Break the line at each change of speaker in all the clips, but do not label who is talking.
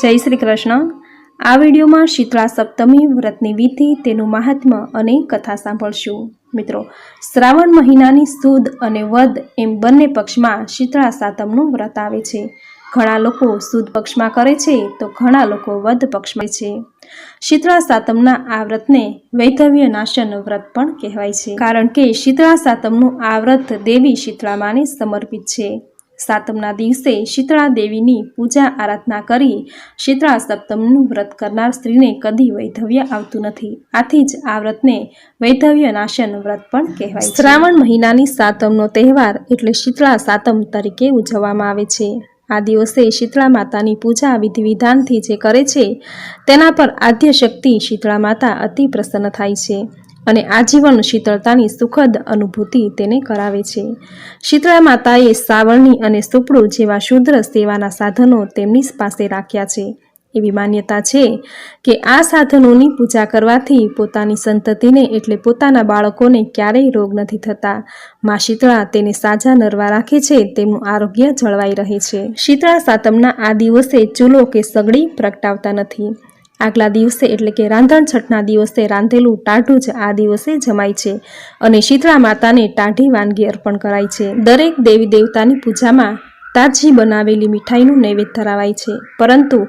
જય શ્રી કૃષ્ણ. આ વિડીયોમાં શીતળા સપ્તમી વ્રતની વિધિ, તેનું મહાત્મ્ય અને કથા સાંભળશું. મિત્રો, શ્રાવણ મહિનાની સુદ અને વદ એમ બંને પક્ષમાં શીતળા સાતમનું વ્રત આવે છે. ઘણા લોકો સુદ પક્ષમાં કરે છે, તો ઘણા લોકો વદ પક્ષમાં છે. શીતળા સાતમના આ વ્રતને વૈધવ્ય નાશન વ્રત પણ કહેવાય છે. કારણ કે શીતળા સાતમનું આ વ્રત દેવી શીતળામાને સમર્પિત છે. સાતમના દિવસે શીતળા દેવીની પૂજા આરાધના કરી શીતળા સપ્તમનું વ્રત કરનાર સ્ત્રીને કદી વૈધવ્ય આવતું નથી. આથી જ આ વ્રતને વૈધવ્ય નાશન વ્રત પણ કહેવાય શ્રાવણ મહિનાની સાતમનો તહેવાર એટલે શીતળા સાતમ તરીકે ઉજવવામાં આવે છે. આ દિવસે શીતળા માતાની પૂજા વિધિ વિધાનથી જે કરે છે, તેના પર આદ્ય શક્તિ શીતળા માતા અતિ પ્રસન્ન થાય છે. અને આજીવન શીતળતાની સુખદ અનુભૂતિ તેને કરાવે છે. શીતળા માતાએ સાવરણી અને સુપડું જેવા શુદ્ર સેવાના સાધનો તેમની પાસે રાખ્યા છે. એવી માન્યતા છે કે આ સાધનોની પૂજા કરવાથી પોતાની સંતતિને એટલે પોતાના બાળકોને ક્યારેય રોગ નથી થતા. મા શીતળા તેને સાજા નરવા રાખે છે, તેમનું આરોગ્ય જળવાઈ રહે છે. શીતળા સાતમના આ દિવસે ચૂલો કે સગડી પ્રગટાવતા નથી. આગલા દિવસે એટલે કે રાંધણ છઠના દિવસે રાંધેલું ટાઢું જ આ દિવસે જમાય છે અને શીતળા માતાને ટાઢી વાનગી અર્પણ કરાય છે. દરેક દેવી દેવતાની પૂજામાં તાજી બનાવેલી મીઠાઈનું નૈવેદ્ય ધરાવાય છે. પરંતુ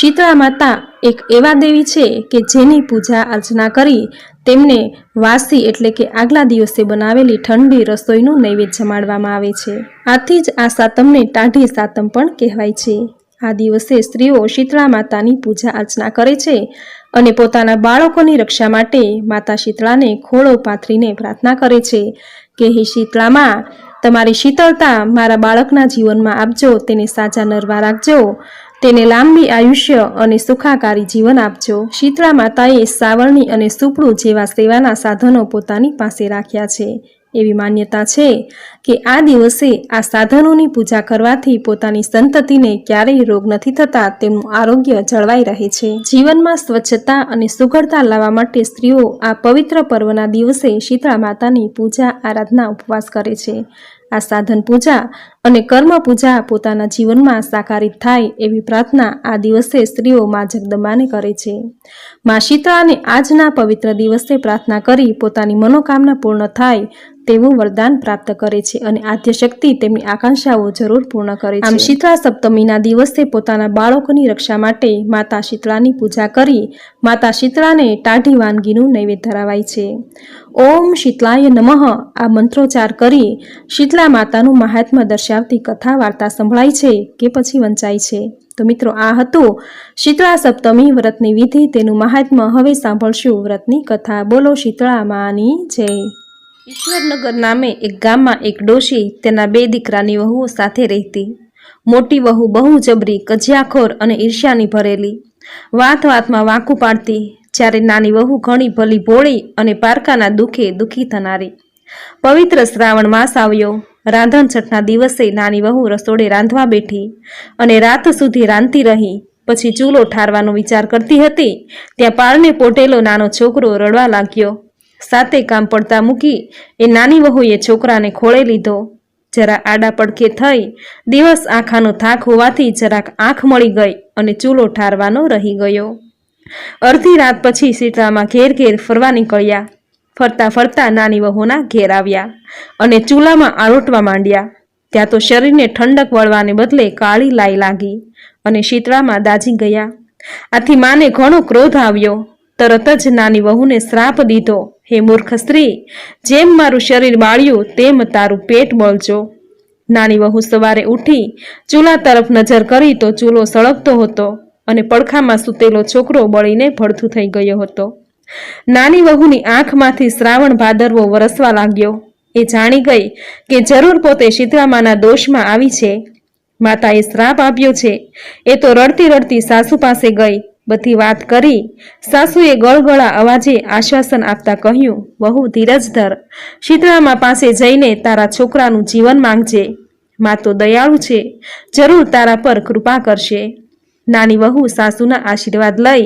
શીતળા માતા એક એવા દેવી છે કે જેની પૂજા અર્ચના કરી તેમને વાસી એટલે કે આગલા દિવસે બનાવેલી ઠંડી રસોઈનું નૈવેદ્ય જમાડવામાં આવે છે. આથી જ આ સાતમને ટાઢી સાતમ પણ કહેવાય છે. આ દિવસે સ્ત્રીઓ શીતળા માતાની પૂજા અર્ચના કરે છે અને પોતાના બાળકોની રક્ષા માટે માતા શીતળાને ખોળો પાથરીને પ્રાર્થના કરે છે કે હે શીતળામાં તમારી શીતળતા મારા બાળકના જીવનમાં આપજો, તેને સાચા નરવા રાખજો, તેને લાંબી આયુષ્ય અને સુખાકારી જીવન આપજો. શીતળા માતાએ સાવરણી અને સુપડું જેવા સેવાના સાધનો પોતાની પાસે રાખ્યા છે. એવી માન્યતા છે કે આ દિવસે આ સાધનોની પૂજા કરવાથી પોતાની સંતતિને ક્યારેય રોગ નથી થતા, તેમનું આરોગ્ય જળવાઈ રહે છે. જીવનમાં સ્વચ્છતા અને સુઘડતા લાવવા માટે સ્ત્રીઓ આ પવિત્ર પર્વના દિવસે શીતળા માતાની પૂજા, આરાધના, ઉપવાસ કરે છે. આ સાધન પૂજા અને કર્મ પૂજા પોતાના જીવનમાં સાકારિત થાય એવી પ્રાર્થના આ દિવસે સ્ત્રીઓ મા જગદંબાને કરે છે. મા શીતળાને આજના પવિત્ર દિવસે પ્રાર્થના કરી પોતાની મનોકામના પૂર્ણ થાય તેવું વરદાન પ્રાપ્ત કરે છે અને આદ્ય શક્તિ તેમની આકાંક્ષાઓ જરૂર પૂર્ણ કરે છે. આમ શીતળા સપ્તમીના દિવસે પોતાના બાળકોની રક્ષા માટે માતા શીતળાની પૂજા કરી માતા શીતળાને ટાઢી વાનગીનું નૈવેદ્ય ધરાવાય છે. ઓમ શીતલાય નમઃ આ મંત્રોચ્ચાર કરી શીતળા માતાનું મહાત્મ્ય દર્શાવતી કથા વાર્તા સંભળાય છે કે પછી વંચાય છે. તો મિત્રો આ હતું શીતળા સપ્તમી વ્રતની વિધિ તેનું મહાત્મ્ય હવે સાંભળશું વ્રતની કથા. બોલો શીતળા માની જય. ઈશ્વરનગર નામે એક ગામમાં એક ડોશી તેના બે દીકરાની વહુઓ સાથે રહેતી. મોટી વહુ બહુ જબરી, કજિયાખોર અને ઈર્ષ્યાની ભરેલી. વાત વાતમાં વાંકું પાડતી, જ્યારે નાની વહુ ઘણી ભલી ભોળી અને પારકાના દુઃખે દુઃખી થનારી. પવિત્ર શ્રાવણ માસ આવ્યો. રાંધણ છઠના દિવસે નાની વહુ રસોડે રાંધવા બેઠી અને રાત સુધી રાંધતી રહી. પછી ચૂલો ઠારવાનો વિચાર કરતી હતી, ત્યાં પાળને પોટેલો નાનો છોકરો રડવા લાગ્યો. સાતે કામ પડતા મૂકી એ નાની વહુએ છોકરાને ખોળે લીધો. જરા આડા પડખે થઈ દિવસ આંખાનો થાક હોવાથી જરાક આંખ મળી ગઈ અને ચૂલો ઠારવાનો રહી ગયો. અડધી રાત પછી શીતળામાં ઘેર ઘેર ફરવા નીકળ્યા. ફરતા ફરતા નાની વહુના ઘેર આવ્યા અને ચૂલામાં આરોટવા માંડ્યા. ત્યાં તો શરીરને ઠંડક વળવાને બદલે કાળી લાઈ લાગી અને શીતળામાં દાજી ગયા. આથી માને ઘણો ક્રોધ આવ્યો. તરત જ નાની વહુને શ્રાપ દીધો હે મૂર્ખ સ્ત્રી, જેમ મારું શરીર બાળ્યું, તેમ તારું પેટ બળજો. નાની વહુ સવારે ઉઠી, ચૂલા તરફ નજર કરી તો ચૂલો સળગતો હતો અને પડખામાં સૂતેલો છોકરો બળીને ભડથું થઈ ગયો હતો. નાની વહુની આંખમાંથી શ્રાવણ ભાદરવો વરસવા લાગ્યો. એ જાણી ગઈ કે જરૂર પોતે શીતળામાના દોષમાં આવી છે. માતાએ શ્રાપ આપ્યો છે. એ તો રડતી રડતી સાસુ પાસે ગઈ. બધી વાત કરી. સાસુએ ગળગળા અવાજે આશ્વાસન આપતા કહ્યું, વહુ ધીરજ ધર શીતળામા પાસે જઈને તારા છોકરાનું જીવન માંગજે. મા તો દયાળુ છે. જરૂર તારા પર કૃપા કરશે. નાની વહુ સાસુના આશીર્વાદ લઈ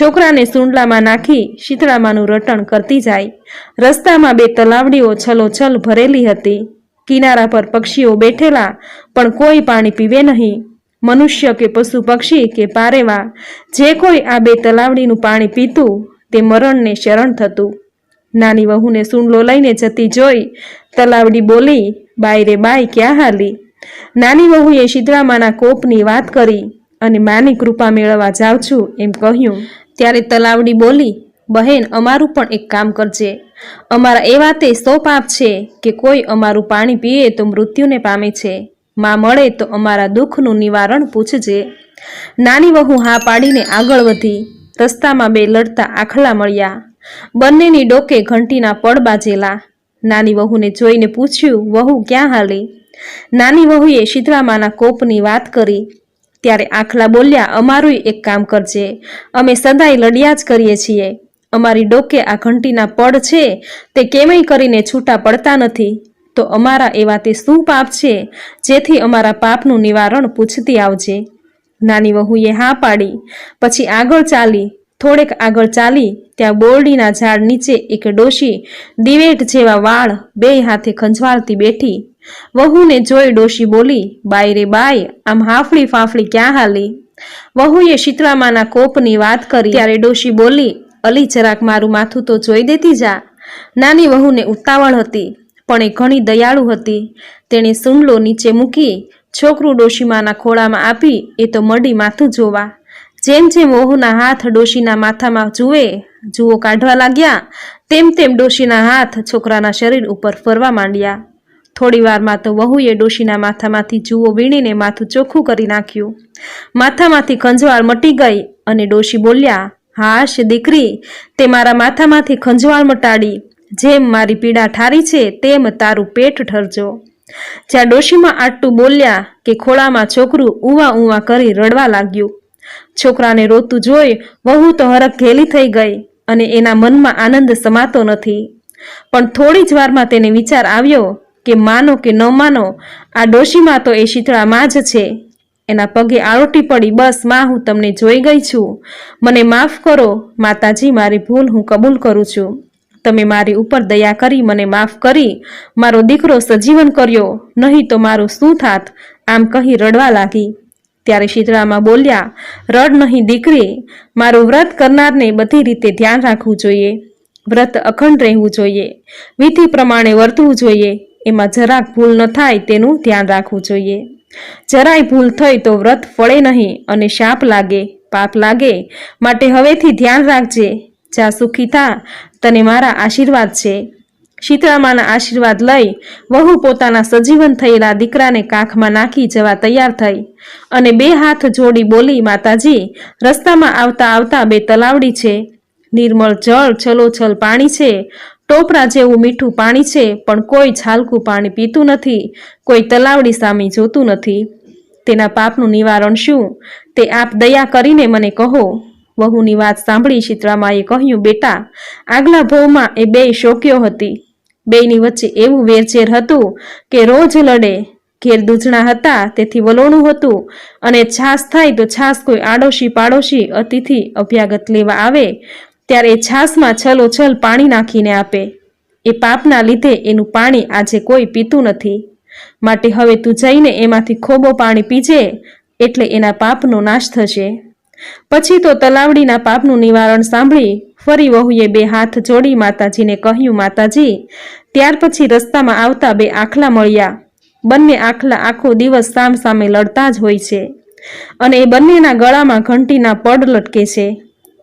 છોકરાને સુંડલામાં નાખી શીતળામાનું રટણ કરતી જાય. રસ્તામાં બે તલાવડીઓ છલોછલ ભરેલી હતી. કિનારા પર પક્ષીઓ બેઠેલા, પણ કોઈ પાણી પીવે નહીં. મનુષ્ય કે પશુ પક્ષી કે પારેવા, જે કોઈ આ બે તલાવડીનું પાણી પીતું, તે મરણને શરણ થતું. નાની વહુને સૂંડલો લઈને જતી જોઈ તલાવડી બોલી બાઈ રે બાઈ ક્યાં હાલી? નાની વહુએ શીતળામાના કોપની વાત કરી અને માની કૃપા મેળવવા જાઉં છું એમ કહ્યું. ત્યારે તલાવડી બોલી, બહેન, અમારું પણ એક કામ કરજે. અમારા એવા તે સો પાપ છે કે કોઈ અમારું પાણી પીએ તો મૃત્યુને પામે છે. માં મળે તો અમારા દુઃખનું નિવારણ પૂછજે. નાની વહુ હા પાડીને આગળ વધી. રસ્તામાં બે લડતા આખલા મળ્યા. બંનેની ડોકે ઘંટીના પડ બાજેલા. નાની વહુને જોઈને પૂછ્યું, વહુ, ક્યાં હાલી? નાની વહુએ શીતળામાના કોપની વાત કરી. ત્યારે આખલા બોલ્યા અમારુંય એક કામ કરજે. અમે સદાય લડ્યા જ કરીએ છીએ. અમારી ડોકે આ ઘંટીના પડ છે. તે કેમય કરીને છૂટા પડતા નથી. તો અમારા એવા તે શું પાપ છે, જેથી અમારા પાપનું નિવારણ પૂછતી આવજે? નાની વહુએ હા પાડી. પછી આગળ ચાલી, થોડેક આગળ ચાલી, ત્યાં બોરડીના ઝાડ નીચે એક ડોશી, દિવેટ જેવા વાળ બે હાથે ખંજવાળતી બેઠી. વહુને જોઈ ડોશી બોલી, બાઈ રે બાય આમ હાફળી ફાફળી ક્યાં હાલી? વહુએ શીતળામાના કોપની વાત કરી. ત્યારે ડોશી બોલી, અલી જરાક મારું માથું તો જોઈ દેતી જા. નાની વહુને ઉતાવળ હતી. પણ એ ઘણી દયાળુ હતી. તેણે સુંડલો નીચે મૂકી છોકરું ડોશીમાના ખોળામાં આપી એ તો મડી માથું જોવા. જેમ જેમ વહુના હાથ ડોશીના માથામાં જુએ, જુઓ કાઢવા લાગ્યા, તેમ તેમ ડોશીના હાથ છોકરાના શરીર ઉપર ફરવા માંડ્યા. થોડી વારમાં તો વહુએ ડોશીના માથામાંથી જુઓ વીણીને માથું ચોખ્ખું કરી નાખ્યું. માથામાંથી ખંજવાળ મટી ગઈ અને ડોશી બોલ્યા, હાશ દીકરી, તે મારા માથામાંથી ખંજવાળ મટાડી જેમ મારી પીડા ઠારી છે, તેમ તારું પેટ ઠરજો. જ્યાં ડોશીમાં આટલું બોલ્યા કે ખોળામાં છોકરું ઉવા ઉવા કરી રડવા લાગ્યું. છોકરાને રોતું જોઈ વહુ તો હરખ ઘેલી થઈ ગઈ અને એના મનમાં આનંદ સમાતો નથી. પણ થોડી જ વારમાં તેને વિચાર આવ્યો કે માનો કે ન માનો, આ ડોશીમાં તો એ શીતળામાં જ છે. એના પગે આળોટી પડી, બસ, માં, હું તમને જોઈ ગઈ છું. મને માફ કરો, માતાજી, મારી ભૂલ હું કબૂલ કરું છું. તમે મારી ઉપર દયા કરી, મને માફ કરી. મારો દીકરો સજીવન કર્યો, નહીં તો મારું શું થાત? આમ કહી રડવા લાગી. ત્યારે શીતળામાં બોલ્યા, રડ નહીં દીકરી, મારું વ્રત કરનારને બધી રીતે ધ્યાન રાખવું જોઈએ. વ્રત અખંડ રહેવું જોઈએ. વિધિ પ્રમાણે વર્તવું જોઈએ. એમાં જરાક ભૂલ ન થાય તેનું ધ્યાન રાખવું જોઈએ. જરાય ભૂલ થઈ તો વ્રત ફળે નહીં અને શાપ લાગે, પાપ લાગે. માટે હવેથી ધ્યાન રાખજે. જા સુખી થા, તને મારા આશીર્વાદ છે. શીતળામાના આશીર્વાદ લઈ વહુ પોતાના સજીવન થયેલા દીકરાને કાખમાં નાખી જવા તૈયાર થઈ અને બે હાથ જોડી બોલી, માતાજી, રસ્તામાં આવતા આવતા બે તલાવડી છે. નિર્મળ જળ છલોછલ પાણી છે. ટોપરા જેવું મીઠું પાણી છે, પણ કોઈ છાલકું પાણી પીતું નથી. કોઈ તલાવડી સામે જોતું નથી. તેના પાપનું નિવારણ શું? તે આપ દયા કરીને મને કહો. વહુની વાત સાંભળી શીતળામાએ કહ્યું, બેટા, આગલા ભવમાં એ બે શોક્યો હતી. બેયની વચ્ચે એવું વેરઝેર હતું કે રોજ લડે. ઘેર દૂધણા હતા, તેથી વલોણું હતું. અને છાસ થાય તો છાસ કોઈ આડોશી પાડોશી અતિથિ અભ્યાગત લેવા આવે, ત્યારે એ છાસમાં છલોછલ પાણી નાખીને આપે. એ પાપના લીધે એનું પાણી આજે કોઈ પીતું નથી. માટે હવે તું જઈને એમાંથી ખોબો પાણી પીજે, એટલે એના પાપનો નાશ થશે. પછી તો તલાવડીના પાપનું નિવારણ સાંભળી ફરી વહુએ બે હાથ જોડી માતાજીને કહ્યું, માતાજી, ત્યાર પછી રસ્તામાં આવતા બે આખલા મળ્યા. બંને આખલા આખો દિવસ સામ સામે લડતા જ હોય છે અને એ બંનેના ગળામાં ઘંટીના પડ લટકે છે.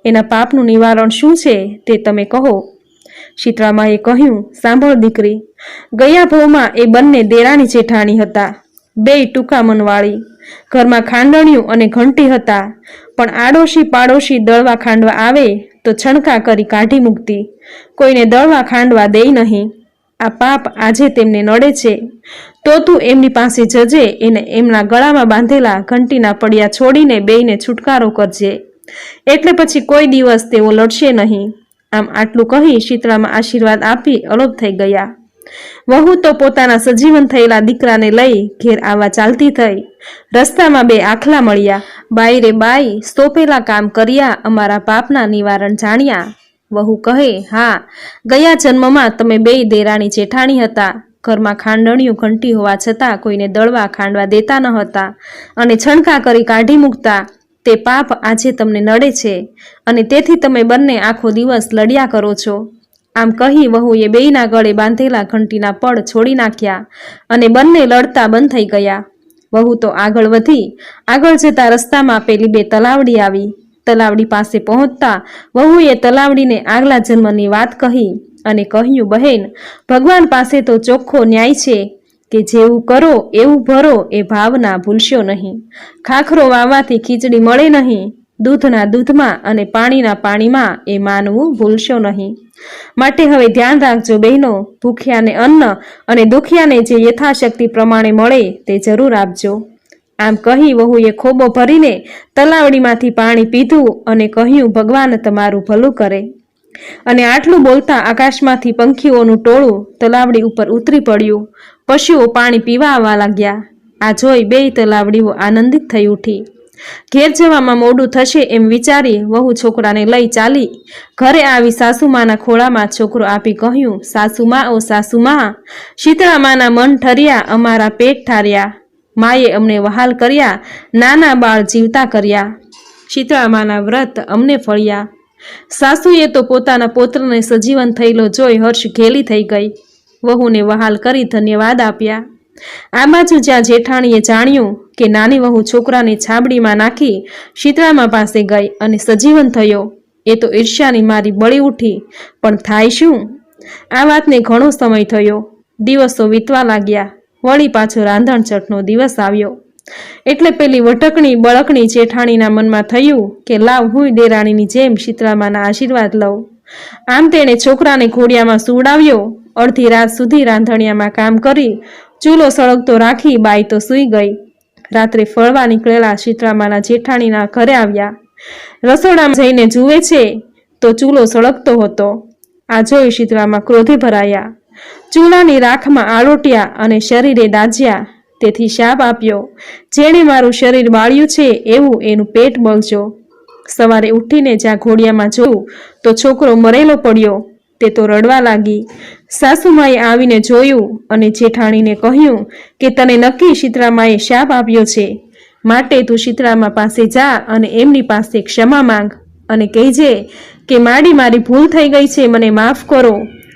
એના પાપનું નિવારણ શું છે તે તમે કહો. શીતળામાએ કહ્યું, સાંભળ દીકરી, ગયા ભવમાં એ બંને દેરાણી જેઠાણી હતા. બેય ટૂંકા મનવાળી. ઘરમાં ખાંડણિયું અને ઘંટી હતા. પણ આડોશી પાડોશી દળવા ખાંડવા આવે તો છણકા કરી કાઢી મૂકતી. કોઈને દળવા ખાંડવા દે નહીં. આ પાપ આજે તેમને નડે છે. તો તું એમની પાસે જજે, એને એમના ગળામાં બાંધેલા ઘંટીના પડિયા છોડીને બેયને છુટકારો કરજે. એટલે પછી કોઈ દિવસ તેઓ લડશે નહીં. આમ આટલું કહી શીતળામાં આશીર્વાદ આપી અલોપ થઈ ગયા. વહુ તો પોતાના સજીવન થયેલા દીકરાને લઈ ઘેર આવવા ચાલતી થઈ. રસ્તામાં બે આખલા મળ્યા. બાઈ રે બાઈ, સોંપેલા કામ કર્યા, અમારા પાપના નિવારણ જાણ્યા. વહુ કહે, હા, ગયા જન્મમાં તમે બેય દેરાણી જેઠાણી હતા. ઘરમાં ખાંડણીયું ઘંટી હોવા છતાં કોઈને દળવા ખાંડવા દેતા ન હતા અને છણકા કરી કાઢી મૂકતા. તે પાપ આજે તમને નડે છે અને તેથી તમે બંને આખો દિવસ લડ્યા કરો છો. આમ કહી વહુએ બેયના ગળે બાંધેલા ઘંટીના પડ છોડી નાખ્યા અને બંને લડતા બંધ થઈ ગયા. વહુ તો આગળ વધી, આગળ જતા રસ્તામાં પેલી બે તલાવડી આવી. તલાવડી પાસે પહોંચતા વહુએ તલાવડીને આગલા જન્મની વાત કહી અને કહ્યું, બહેન, ભગવાન પાસે તો ચોખ્ખો ન્યાય છે કે જેવું કરો, એવું ભરો એ ભાવના ભૂલશો નહીં. ખાખરો વાવવાથી ખીચડી મળે નહીં. દૂધના દૂધમાં અને પાણીના પાણીમાં એ માનવું ભૂલશો નહીં. માટે હવે ધ્યાન રાખજો બહેનો, ભૂખ્યાને અન્ન અને દુખિયાને જે યથાશક્તિ પ્રમાણે મળે તે જરૂર આપજો. આમ કહી વહુએ ખોબો ભરીને તલાવડીમાંથી પાણી પીધું અને કહ્યું, ભગવાન તમારું ભલું કરે. અને આટલું બોલતા આકાશમાંથી પંખીઓનું ટોળું તલાવડી ઉપર ઉતરી પડ્યું. પશુઓ પાણી પીવા આવવા લાગ્યા. આ જોઈ બેય તલાવડીઓ આનંદિત થઈ ઉઠી. ઘેર જવામાં મોડું થશે એમ વિચારી વહુ છોકરાને લઈ ચાલી. ઘરે આવી સાસુમાના ખોળામાં છોકરો આપી કહ્યું, સાસુમા ઓ સાસુમા, શીતળામાના મન ઠર્યા, અમારા પેટ ઠાર્યા. માએ અમને વહાલ કર્યા, નાના બાળ જીવતા કર્યા. શીતળામાના વ્રત અમને ફળ્યા. સાસુએ તો પોતાના પોત્રને સજીવન થયેલો જોઈ હર્ષ ઘેલી થઈ ગઈ. વહુને વહાલ કરી ધન્યવાદ આપ્યા. આ બાજુ જ્યાં જેઠાણીએ જાણ્યું કે નાની વહુ છોકરાને છાબડીમાં નાખી શીતળામાં પાસે ગઈ અને સજીવન થયો, એ તો ઈર્ષ્યાની મારી બળી ઉઠી. પણ થાય શું? આ વાતને ઘણો સમય થયો. દિવસો વીતવા લાગ્યા. વળી પાછો રાંધણચટનો દિવસ આવ્યો. એટલે પેલી વટકણી બળકણી જેઠાણીના મનમાં થયું કે લાવ હું દેરાણીની જેમ શીતળામાના આશીર્વાદ લઉં. આમ તેણે છોકરાને ઘોડિયામાં સુવડાવ્યો. અડધી રાત સુધી રાંધણિયામાં કામ કરી ચૂલો સળગતો રાખી બાઈ તો સૂઈ ગઈ. રાત્રે ફળવા નીકળેલા શીતળામાના જેઠાણીના ઘરે આવ્યા. રસોડામાં જઈને જુએ છે તો ચૂલો સળગતો હતો. આ જોઈ શીતળામાં ક્રોધે ભરાયા. ચૂલાની રાખમાં આલોટ્યા અને શરીરે દાજ્યા. તેથી શાપ આપ્યો. જેણે મારું શરીર બાળ્યું છે એવું એનું પેટ બળજો. સવારે ઉઠીને જ્યાં ઘોડિયામાં જોયું તો છોકરો મરેલો પડ્યો. તે તો રડવા લાગી. સાસુમાએ આવીને જોયું અને જેઠાણીને કહ્યું કે તને નક્કી શીતળામાએ શાપ આપ્યો છે. માટે તું શીતળામા પાસે જા અને એમની પાસે ક્ષમા માંગ અને કહેજે કે માડી મારી ભૂલ થઈ ગઈ છે, મને માફ કરો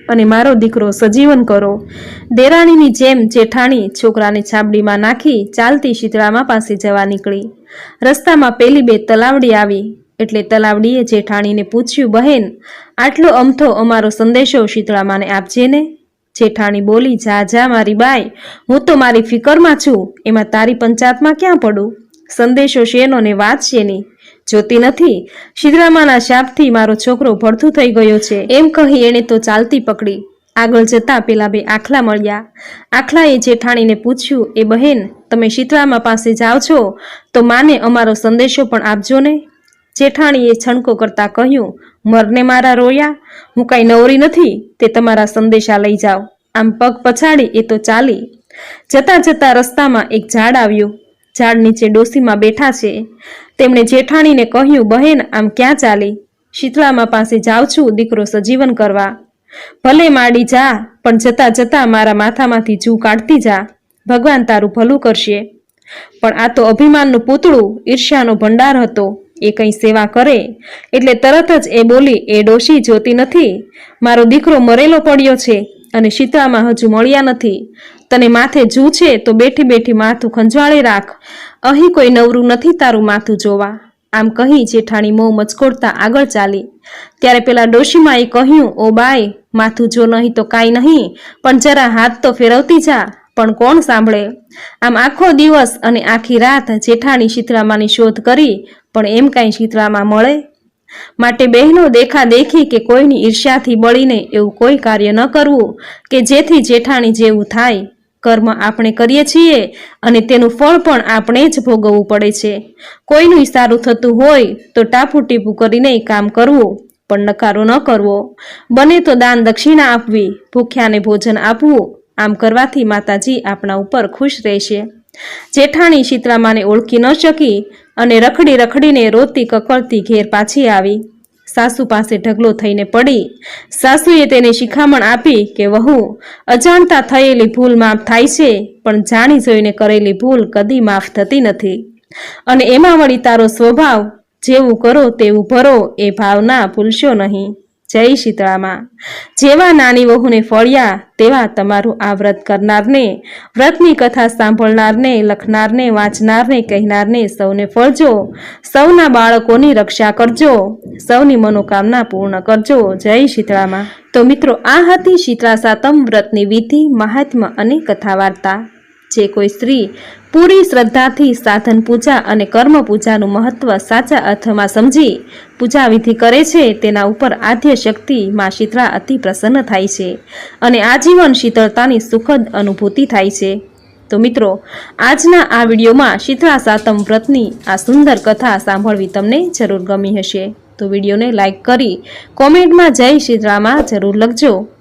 અને મારો દીકરો સજીવન કરો. દેરાણીની જેમ જેઠાણી છોકરાને છાબડીમાં નાખી ચાલતી શીતળામા પાસે જવા નીકળી. રસ્તામાં પેલી બે તલાવડી આવી. એટલે તલાવડીએ જેઠાણીને પૂછ્યું, બહેન, આટલો અમથો અમારો સંદેશો શીતળામાને આપજે ને? જેઠાણી બોલી, જા જા, મારી બાઈ, હું તો મારી ફિકરમાં છું, એમાં તારી પંચાયતમાં ક્યાં પડું? સંદેશો શેનો ને વાત શેની? જોતી નથી. શીતળામાના શાપથી મારો છોકરો ભડથું થઈ ગયો છે. એમ કહી એણે તો ચાલતી પકડી. આગળ જતા પેલા બે આખલા મળ્યા. આખલાએ જેઠાણીને પૂછ્યું, એ બહેન, તમે શીતળામા પાસે જાઓ છો? તો માને અમારો સંદેશો પણ આપજો ને? જેઠાણીએ છણકો કરતા કહ્યું, મરને મારા રોયા, હું કાંઈ નવરી નથી, તે તમારા સંદેશા લઈ જાઓ. આમ પગ પછાડી એ તો ચાલી. જતા જતા રસ્તામાં એક ઝાડ આવ્યું. ઝાડ નીચે ડોસીમાં બેઠા છે. તેમણે જેઠાણીને કહ્યું, બહેન, આમ ક્યાં ચાલી? શીતળામાં પાસે જાઉં છું, દીકરો સજીવન કરવા. ભલે માડી જા, પણ જતા જતા મારા માથામાંથી જૂ કાઢતી જા. ભગવાન તારું ભલું કરશે. પણ આ તો અભિમાનનું પૂતળું, ઈર્ષ્યાનો ભંડાર હતો. એ કંઈ સેવા કરે? એટલે તરત જ એ બોલી, એ ડોશી જોતી નથી. મારો દીકરો મરેલો પડ્યો છે અને શીતળામાં હજુ મળ્યા નથી. તને માથે જૂ છે તો બેઠી બેઠી માથું ખંજવાળે રાખ. અહીં કોઈ નવરું નથી તારું માથું જોવા. આમ કહી જેઠાણી મોં મચકોડતા આગળ ચાલી. ત્યારે પેલા ડોશીમાએ કહ્યું, ઓ બાય માથું જો નહીં તો કાંઈ નહીં, પણ જરા હાથ તો ફેરવતી જા. પણ કોણ સાંભળે? આમ આખો દિવસ અને આખી રાત જેઠાણી શીતળામાની શોધ કરી, પણ એમ કાંઈ શીતળામાં મળે? માટે બહેનો દેખા દેખી કે કોઈની ઈર્ષ્યાથી બળીને એવું કોઈ કાર્ય ન કરવું, કે જેથી જેઠાણી જેવું થાય. કર્મ આપણે કરીએ છીએ અને તેનું ફળ પણ આપણે જ ભોગવવું પડે છે. કોઈનું સારું થતું હોય તો ટાપુ ટીપું કરીને કામ કરવું, પણ નકારો ન કરવો. બને તો દાન દક્ષિણા આપવી, ભૂખ્યાને ભોજન આપવું આમ કરવાથી માતાજી આપણા ઉપર ખુશ રહેશે. જેઠાણી શીતળામાને ઓળખી ન શકી અને રખડી રખડીને રોતી કકળતી ઘેર પાછી આવી. સાસુ પાસે ઢગલો થઈને પડી. સાસુએ તેને શિખામણ આપી કે, વહુ, અજાણતા થયેલી ભૂલ માફ થાય છે, પણ જાણી જોઈને કરેલી ભૂલ કદી માફ થતી નથી. અને એમાં વળી તારો સ્વભાવ, જેવું કરો તેવું ભરો, એ ભાવના ભૂલશો નહીં. જય શીતળામાં જેવા નાની વહુને ફળ્યા, તેવા તમારું આ વ્રત કરનારને, વ્રતની કથા સાંભળનારને, લખનારને, વાંચનારને, કહેનારને સૌને ફળજો. સૌના બાળકોની રક્ષા કરજો. સૌની મનોકામના પૂર્ણ કરજો. જય શીતળામાં તો મિત્રો, આ હતી શીતળા સાતમ વ્રતની વિધિ, મહાત્મ્ય અને કથા વાર્તા જે કોઈ સ્ત્રી પૂરી શ્રદ્ધાથી સાધન પૂજા અને કર્મ પૂજાનું મહત્વ સાચા અર્થમાં સમજી પૂજા વિધિ કરે છે, તેના ઉપર આદ્ય શક્તિ માં શીતળા અતિ પ્રસન્ન થાય છે અને આજીવન શીતળતાની સુખદ અનુભૂતિ થાય છે. તો મિત્રો, આજના આ વિડીયોમાં શીતળા સાતમ વ્રતની આ સુંદર કથા સાંભળવી તમને જરૂર ગમી હશે. તો વિડીયોને લાઇક કરી કોમેન્ટમાં જય શીતળામાં જરૂર લખજો.